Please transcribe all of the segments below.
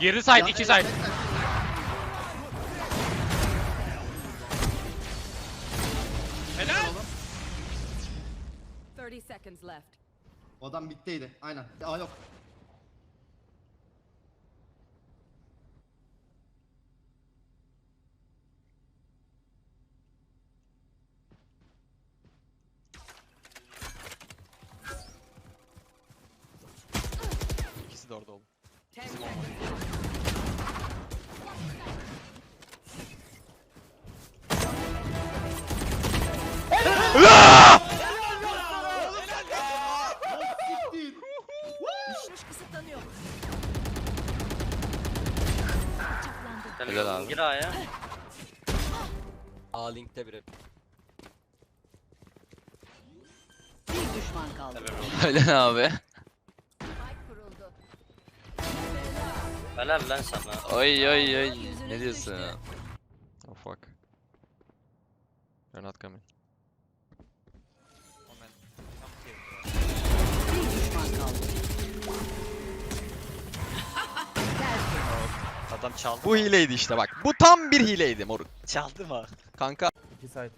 Girdi side, iki side. Helal. 30 seconds left. O adam bitteydi. Aynen. Aa yok. İkisi de orada oğlum. 10 seconds. Görüş kısıtlanıyor. Helal abi. Gir A'ya. A linkte biri. Bir düşman kaldı. Helal abi. Helal lan sana. Oy oy oy. Ne diyorsun ya? Oh fuck. You're not coming. Adam çaldı. Bu hileydi işte bak. Bu tam bir hileydi moruk. Çaldı mı? Kanka. İki side.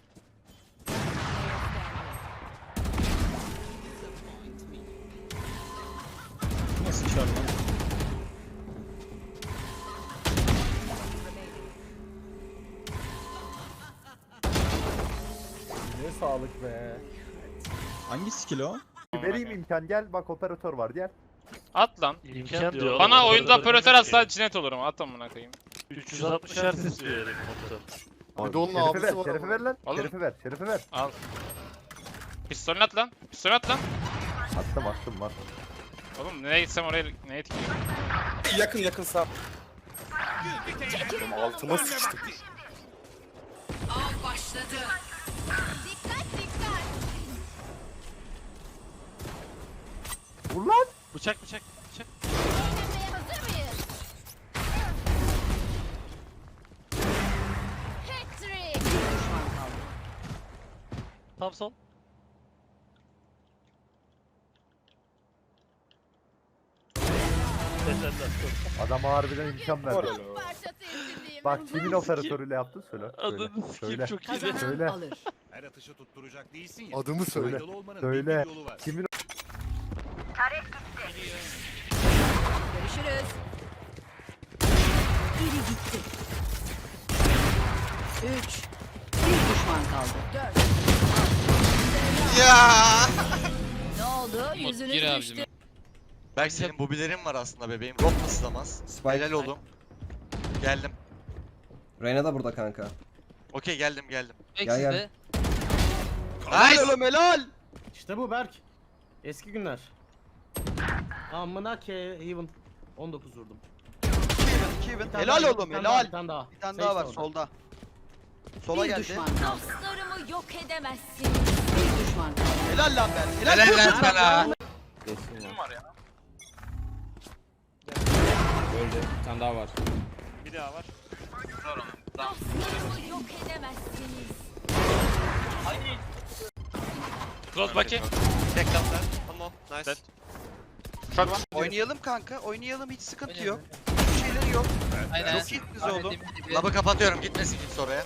Nasıl çarptı? Sağlık be. Hangi skill o? Vereyim imkan gel bak operatör var gel. At lan. İmkan diyor. Bana oğlum, oyunda operatör ne atsa cinet olurum. At amına koyayım. 360 Hz istiyor herif komutan. Bir de onun Şerife ver, abisi var şerife ama. ver lan. Oğlum. Şerife ver, şerife ver. Al. Pistolünü at lan. Pistolünü at lan. Attım attım var. Oğlum nereye gitsem oraya neye tikeyim. Yakın yakın sağ. Altıma sıçtık. Av başladı. Vur lan. Bıçak bıçak bıçak. Hazır mıyız? Hat-trick. Tam sol. Yeter lan. Adama harbiden imkan verdi. Bak kimin operatörüyle yaptın söyle. Söyle. Adını Söyle. sikeyim çok iyi. Kazanan Söyle. alır. Her atışı tutturacak değilsin ya. Adımı söyle. Söyle. Faydalı olmanın Söyle. bir yolu var. Kimin Biri gitti. Üç. Bir düşman kaldı. Dört. Ya. Ne oldu? Yüzünüz düştü. Belki senin mobilerin var aslında bebeğim. Yok mu sızlamaz? Helal oğlum. Geldim. Reyna da burada kanka. Okey geldim geldim. Gel gel. Nice oğlum helal. İşte bu Berk. Eski günler. Amına ke even 19 vurdum. Kevin, Bir tane Helal daha, oğlum bir tane daha, helal. Bir tane daha. Bir tane daha var solda. Sola bir geldi. düşman kaldı. Dostlarımı yok edemezsiniz. Bir düşman kaldı. Helal lan ben. Helal, lan sana. Bir daha var. Dostlarımı yok edemezsiniz. Close bucky. Tek kaptan. Tamam. Nice. One. Oynayalım kanka. Oynayalım hiç sıkıntı yok. Şeyleri yok. Aynen. Çok iyisiniz oğlum. Labı kapatıyorum gitmesin kimse oraya.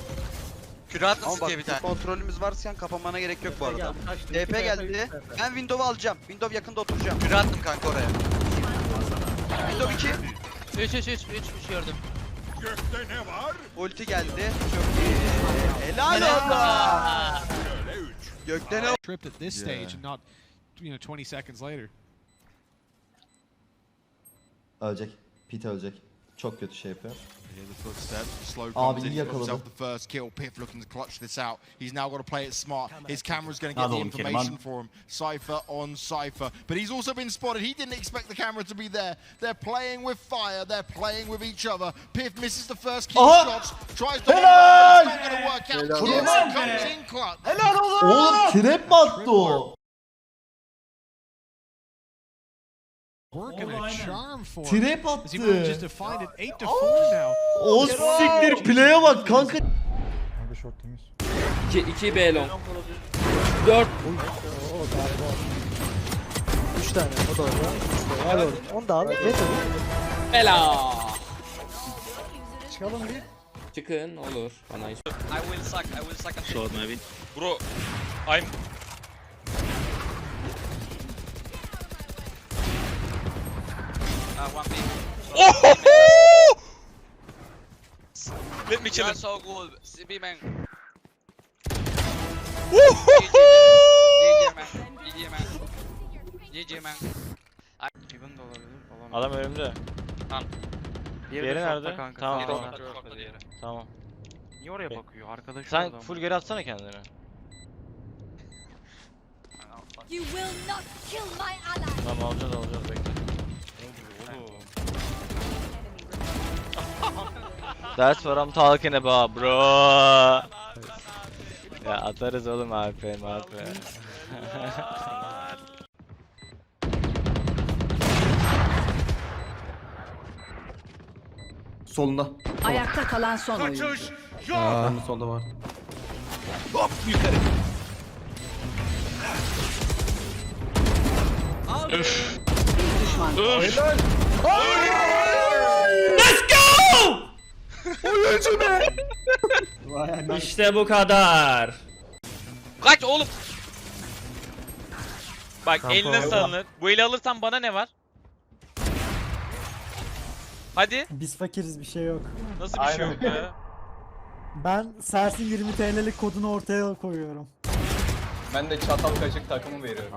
Küre atmasın diye bir tane. Kontrolümüz varsa kapamana gerek yok bu arada. DP geldi. Ben Windows'u alacağım. Windows yakında oturacağım. Küre attım kanka oraya. Windows 2. 3 3 3 3 3 gördüm. Gökte ne var? Ulti geldi. Çok iyi. Helal olsun. Gökte ne Tripped at this stage and not you know 20 seconds later. Ölecek. Pete ölecek. Çok kötü şey yapıyor. Hear the footsteps. Slow Abi comes in. iyi He's got yakaladı. himself the first kill. Piff looking to clutch this out. He's now got to play it smart. His camera's going to get Hadi the oğlum Kerim, information for him. Cypher on Cypher. But he's also been spotted. He didn't expect the camera to be there. They're playing with fire. They're playing with each other. Piff misses the first kill Aha! shots. Tries to Helal! It's not going to work out. Helal. Kiss comes in clutch. Oğlum trap mi attı o? Trap he manages attı. to find it 8 to 4 now. O siktir play'e bak kanka. Kanka short temiz. 2 2 B long. 4 3 tane o da orada. Helal olsun. Onu da al. Ne tabii? Bela. çıkalım bir. Çıkın olur. Bana hiç. I will suck, I will suck. Short maybe. Bro, I'm... Uh, one B. Oh! Let me kill him. so good. CB man. GG man. GG man. GG man. Even de olabilir. Olamaz. Adam önümde. Diğeri Diğeri shortta nerede? Kanka. Tamam, Diğeri tamam. shortta. diğeri. Tamam. Niye oraya bakıyor? Arkadaş Sen orada full geri atsana kendini. You will not kill my ally. Tamam alacağız alacağız bekle. That's what I'm talking about bro. ya atarız oğlum AP AP. Solunda. Ayakta kalan son oyuncu. Aa. Solda var. Bir düşman kaldı. İşte bu kadar. Kaç oğlum. Bak Kanka eline salınır. Bu eli alırsan bana ne var? Hadi. Biz fakiriz bir şey yok. Nasıl bir şey yok ya? Ben Sersin 20 TL'lik kodunu ortaya koyuyorum. Ben de çatal kaşık takımı veriyorum.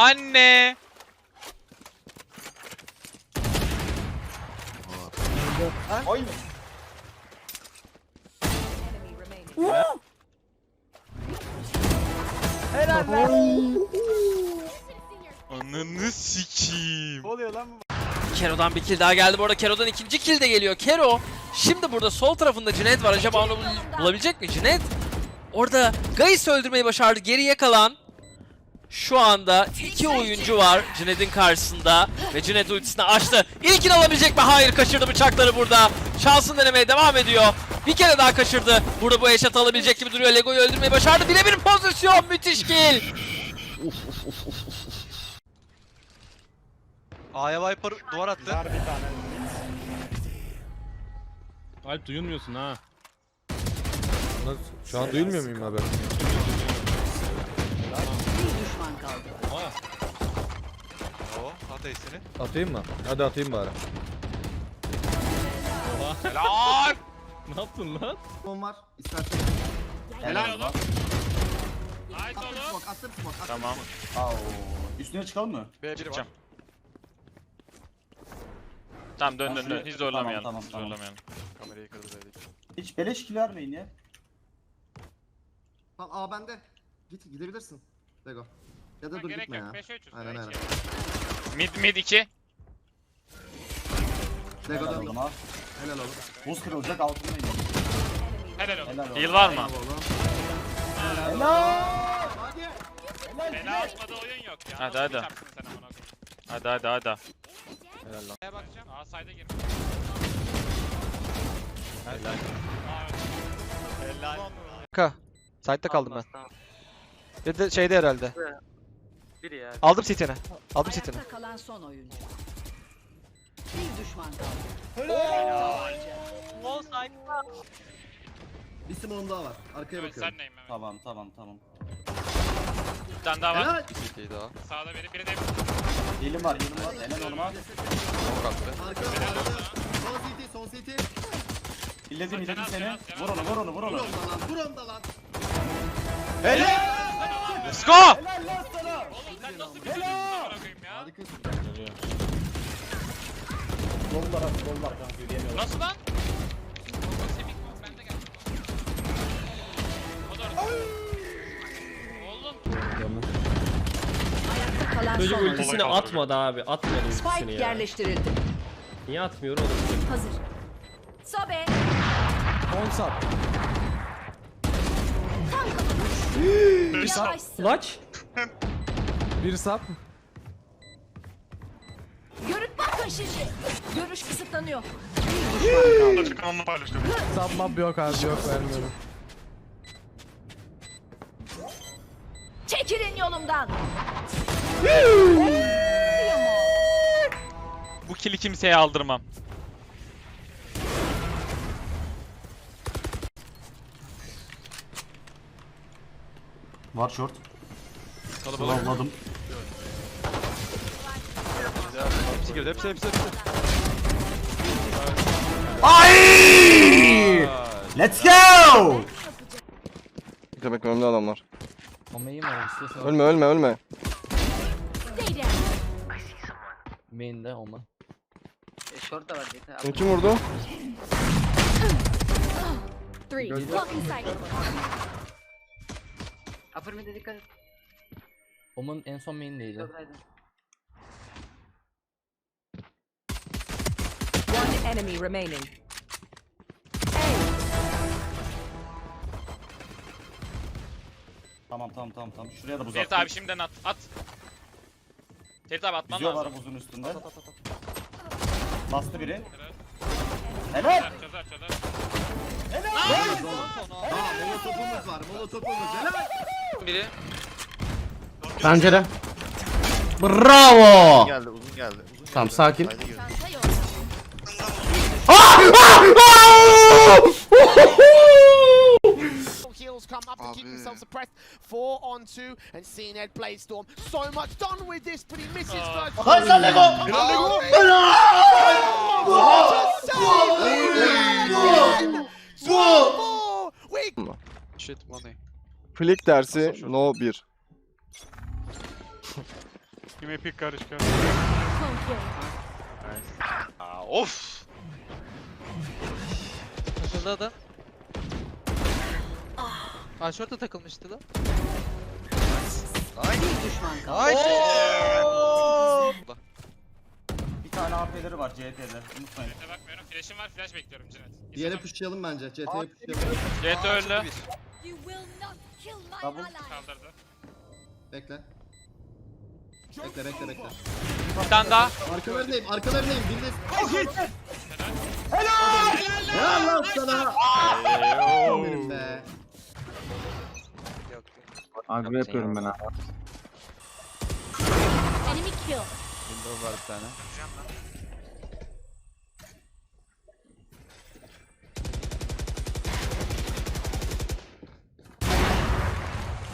Anne. Ay Ananı sikeyim. Kero'dan bir kill daha geldi. Bu arada Kero'dan ikinci kill de geliyor. Kero şimdi burada sol tarafında Cinet var. Acaba onu bul- bulabilecek mi Cinet? Orada Gaius'u öldürmeyi başardı. Geriye kalan şu anda iki oyuncu var Cinet'in karşısında ve Cinet ultisini açtı. İlkini alabilecek mi? Hayır kaçırdı bıçakları burada. Şansını denemeye devam ediyor. Bir kere daha kaçırdı. Burada bu eşat alabilecek gibi duruyor. Lego'yu öldürmeyi başardı. Birebir pozisyon. Müthiş kill. A'ya Viper duvar attı. Alp duyulmuyorsun ha. Şu an duyulmuyor muyum haber? At ace'ini. Atayım mı? Hadi atayım bari. Helal. Ne yaptın lan? Bomb var. İstersen. Helal oğlum. Nice Attım oğlum. smoke. Attım smoke. attım Tamam. smoke. Üstüne çıkalım mı? B biri var. Tamam dön dön dön. Hiç zorlamayalım. Tamam, Hiç tamam. zorlamayalım. Kamerayı kırdı B'deki. Hiç beleş kill vermeyin ya. Tamam A bende. Git gidebilirsin. Lego. Ya da Ha, dur gerek gitme yok. ya. 5'e 3'üz. Aynen aynen. Mid mid 2. Lego döndüm. Helal oğlum. Buz kırılacak altındayım. Helal olsun. Helal olsun. Heal var mı? Bravo oğlum. Bela atmadı oyun yok ya. Hadi, Nasıl hadi. bir çarpsın sen amına koyayım? Hadi hadi hadi. Neye bakacağım? Aa sayda gir. Kanka. Side'da kaldım ben. Ya da şeyde herhalde. Biri ya. Aldım CT'ni. Aldım CT'ni. Ayakta kalan son oyuncu. Bir düşman kaldı. Bir smoke'um daha var. Arkaya Evet bakıyorum. sen neyim Mehmet? Tamam tamam tamam. Bir tane daha var. Helal. CT'yi daha. Sağda biri. Biri de Healim var healim var. Helal oğlum abi. Smoke attı. Arka arkada. Son CT son CT. Hilledim hilledim Cenaz, seni. Cenaz, Cenaz. Vur onu vur onu vur onu. onda lan. Vur onda lan. Let's go! Helal. Sen nasıl bir çocuksun amına koyayım ya? Harikasın. Nasıl lan? Semih bu, bende gel. O da orada. Oğlum. Ayakta kalan Çocuk son oyuncu. ultisini atmadı abi. Atmadı ultisini Spike ya. yerleştirildi. Niye atmıyor oğlum? Hazır. Sobe. Onsat. Yavaşsın. Clutch. Bir sap. Şimdi. Görüş kısıtlanıyor. Kaldı. Sapmam yok abi yok vermiyorum. Çekilin yolumdan. kill'i kimseye aldırmam. Var short. Kalabalık. Avladım. Hepsi girdi hepsi hepsi hepsi. Ay! Let's go! Demek önemli adamlar. Var istiyorsan. Ölme ölme ölme. Main'de olma. Bunu kim vurdu? Three. Blocking sight. Omun en son main'deydi. One enemy remaining. Tamam tamam tamam tamam. Şuraya da buz Ferit abi şimdiden at. At. Ferit abi atman lazım. buzun üstünde. At, at, at, at. Bastı biri. Çözer çözer çözer. Aa molotopumuz var. Molotopumuz. Helal. Biri. Pencere. Bravo. Geldi uzun geldi. Uzun Tamam sakin. Yok. Heels come up to keep themselves suppressed. Four on two, and seeing Ed Bladestorm. So much done with this, but he misses first. Shit money. Flick dersi no 1. Kime pik karış karış. Of. Takıldı adam. Aa şorta takılmıştı lan. Ay. Ay. Bir tane AP'leri var CT'de. Unutmayın. CT bakmıyorum. Flash'im var. Flash bekliyorum Cinet. Diğeri pushlayalım bence. CT'ye pushlayalım. CT öldü. You will not kill my Double. ally. Kaldırdı. Bekle. Bekle bekle bekle. Bir tane daha. Arkalarındayım, arkalarındayım. Biriniz. Helal! Helal lan sana! Benim be. Agro yapıyorum ben abi. Enemy kill. Window var bir tane.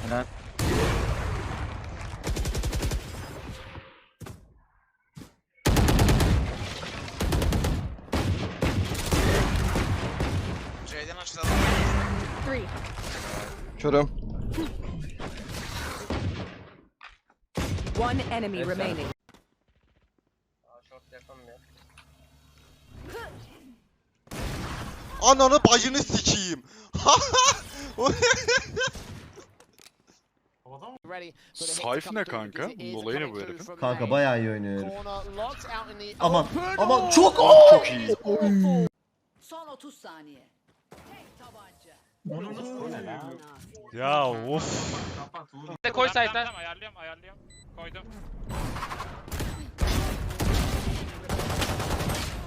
Helal. Three. Körüm. One enemy remaining. Ananı bacını to Sayf ne kanka? Dolayı ne bu herifin? Kanka bayağı iyi oynuyor herif. Aman aman Oh! çok Çok iyi. Son 30 saniye. Tek tabanca. Ya of. De koy site'den. Ayarlıyorum ayarlıyorum. Koydum.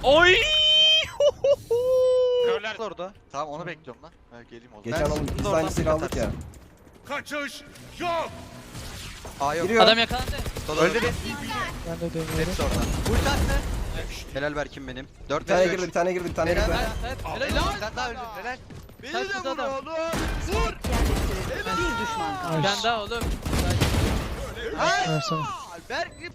Oy! Körler. Orada. Tamam onu bekliyorum lan. Ha, geleyim o zaman. Geçen oğlum biz aynısını aldık ya. Aa yok. Giriyor. Adam yakalandı. Öldü bir. Ben de dönüyorum. Hepsi orada. Ulti attı. Helal Berkim benim. 4 Bir tane girdi, bir tane girdi, bir tane Helal girdi. helal. Helal. Sen daha öldün. Helal. Beni de vur oğlum. Vur. Bir düşman kaldı. Bir tane daha oğlum. Ay. Berkim.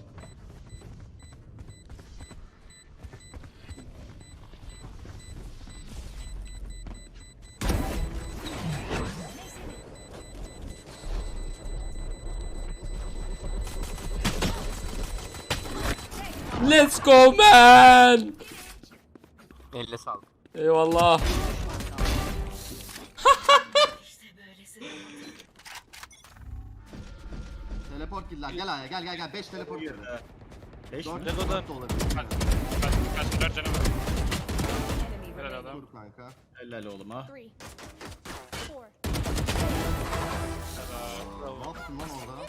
Let's go man. Elle sağlık. Eyvallah. Teleport killer gel aya gel gel gel 5 teleport killer. 5 mi? 4 da olabilir. Kaç, kaç, kaç, kaç canım var. Helal adam. Dur kanka. Helal oğlum ha. Helal. Ne yaptın lan orada?